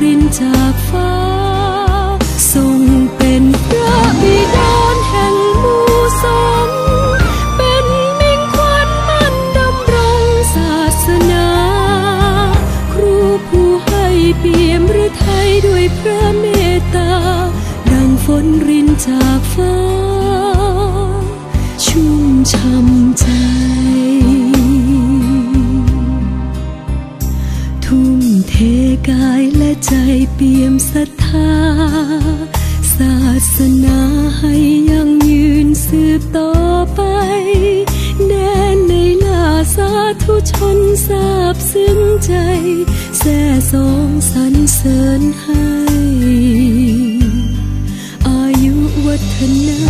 รินจากฟ้า ทรงเป็นพระบิดาแห่งมูสงเป็นมิ่งขวัญมันดำรงศาสนา ครูผู้ให้เปี่ยมฤทัยด้วยพระเมตตา ดังฝนรินจากฟ้า ชุ่มช่ำใจ เทกายและใจเปี่ยมศรัทธา ศาสนาให้ยังยืนสืบต่อไป แดนในลาสาธุชนทราบซึ้งใจ แส่สองสรรเสริญให้ อายุวัฒนา